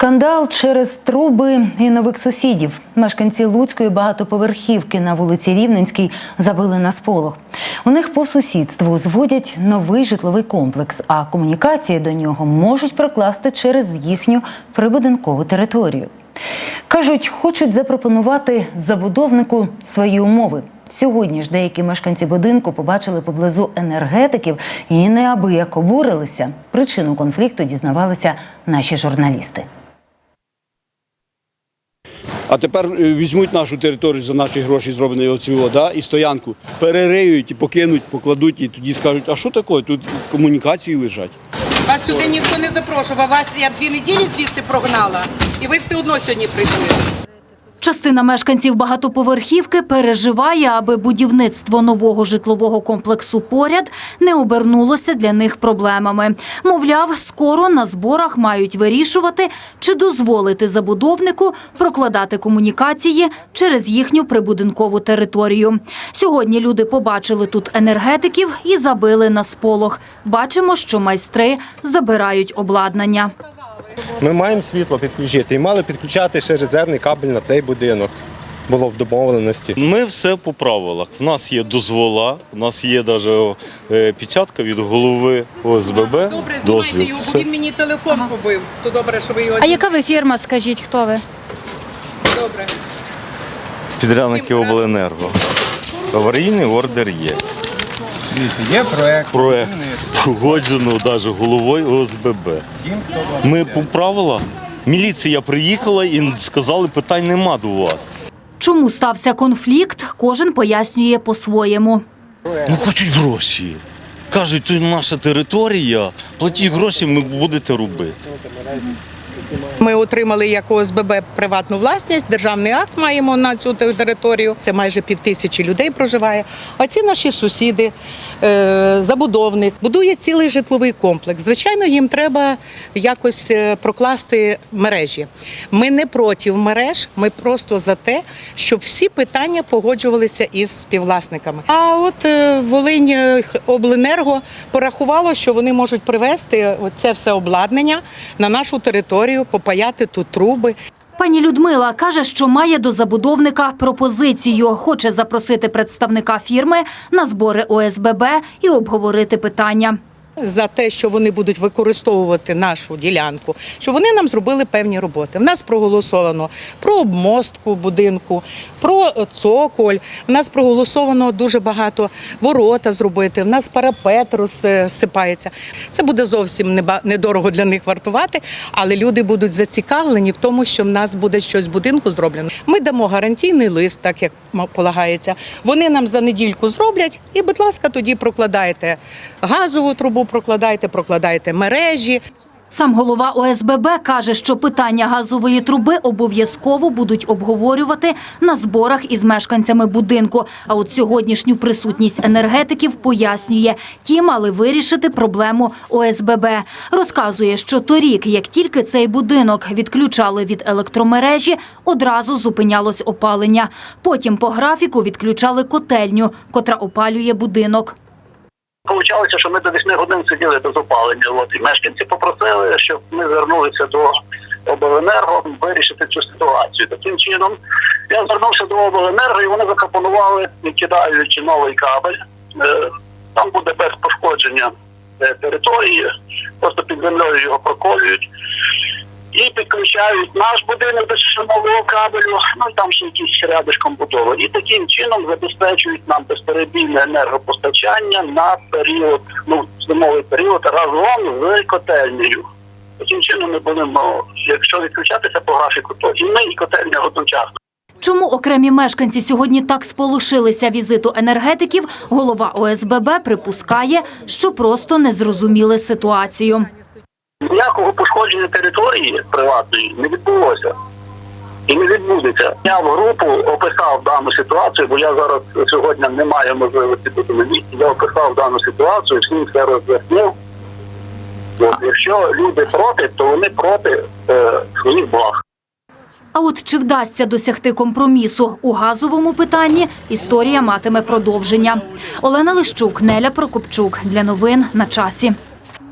Скандал через труби і нових сусідів. Мешканці Луцької багатоповерхівки на вулиці Рівненській забили на сполох. У них по сусідству зводять новий житловий комплекс, а комунікації до нього можуть прокласти через їхню прибудинкову територію. Кажуть, хочуть запропонувати забудовнику свої умови. Сьогодні ж деякі мешканці будинку побачили поблизу енергетиків і неабияк обурилися. Причину конфлікту дізнавалися наші журналісти. А тепер е, візьмуть нашу територію за наші гроші, зроблені оцю да, і стоянку, перериють і покинуть, покладуть, і тоді скажуть, а що таке? Тут комунікації лежать. Вас сюди ніхто не запрошував. Вас я дві неділі звідси прогнала, і ви все одно сьогодні прийшли. Частина мешканців багатоповерхівки переживає, аби будівництво нового житлового комплексу поряд не обернулося для них проблемами. Мовляв, скоро на зборах мають вирішувати, чи дозволити забудовнику прокладати комунікації через їхню прибудинкову територію. Сьогодні люди побачили тут енергетиків і забили на сполох. Бачимо, що майстри забирають обладнання. Ми маємо світло підключити і мали підключати ще резервний кабель на цей будинок. Було в домовленості. Ми все по правилах. У нас є дозвола, у нас є навіть печатка від голови ОСББ. Добре, знімайте його, бо він мені телефон побив. То добре, що ви його А яка ви фірма, скажіть, хто ви? добре. Підрядники обленерго. Аварійний ордер є. Дивіться, є проект. Проект погоджено навіть головою ОСББ. Ми по правилах. Міліція приїхала і сказали, питань нема до вас. Чому стався конфлікт, кожен пояснює по-своєму. Ну хочуть гроші. Кажуть, тут наша територія, платіть гроші, ми будете робити. Ми отримали як ОСББ приватну власність, державний акт маємо на цю територію. Це майже пів тисячі людей проживає. А ці наші сусіди, е, забудовник, будує цілий житловий комплекс. Звичайно, їм треба якось е, прокласти мережі. Ми не проти мереж, ми просто за те, щоб всі питання погоджувалися із співвласниками. А от е, Волинь обленерго порахувало, що вони можуть привезти це все обладнання на нашу територію, попаяти тут труби. Пані Людмила каже, що має до забудовника пропозицію. Хоче запросити представника фірми на збори ОСББ і обговорити питання. За те, що вони будуть використовувати нашу ділянку, що вони нам зробили певні роботи. В нас проголосовано про обмостку будинку, про цоколь. В нас проголосовано дуже багато ворота зробити. В нас парапет розсипається. Це буде зовсім недорого для них вартувати, але люди будуть зацікавлені в тому, що в нас буде щось в будинку зроблено. Ми дамо гарантійний лист, так як полагається. Вони нам за недільку зроблять, і, будь ласка, тоді прокладайте газову трубу, прокладайте, прокладайте мережі. Сам голова ОСББ каже, що питання газової труби обов'язково будуть обговорювати на зборах із мешканцями будинку. А от сьогоднішню присутність енергетиків пояснює, ті мали вирішити проблему ОСББ. Розказує, що торік, як тільки цей будинок відключали від електромережі, одразу зупинялось опалення. Потім по графіку відключали котельню, котра опалює будинок. Получалося, що ми до 8 годин сиділи без опалення. От і мешканці попросили, щоб ми звернулися до обленерго вирішити цю ситуацію. Таким чином я звернувся до обленерго, і вони запропонували, кидаючи новий кабель. е, Там буде без пошкодження е, території, просто під землею його проколюють. І підключають наш будинок до нового кабелю, ну там ще якісь рядишком будови. І таким чином забезпечують нам безперебійне енергопостачання на період, ну зимовий період разом з котельнею. Таким чином ми будемо, якщо відключатися по графіку, то і ми, і котельня одночасно. Чому окремі мешканці сьогодні так сполошилися візиту енергетиків, голова ОСББ припускає, що просто не зрозуміли ситуацію. Ніякого пошкодження території приватної не відбулося. І не відбудеться. Я в групу описав дану ситуацію, бо я зараз сьогодні не маю можливості бути на місці. Я описав дану ситуацію, всім все роз'яснив. Якщо люди проти, то вони проти е, своїх благ. А от чи вдасться досягти компромісу у газовому питанні, історія матиме продовження. Олена Лищук, Неля Прокопчук. Для новин на часі.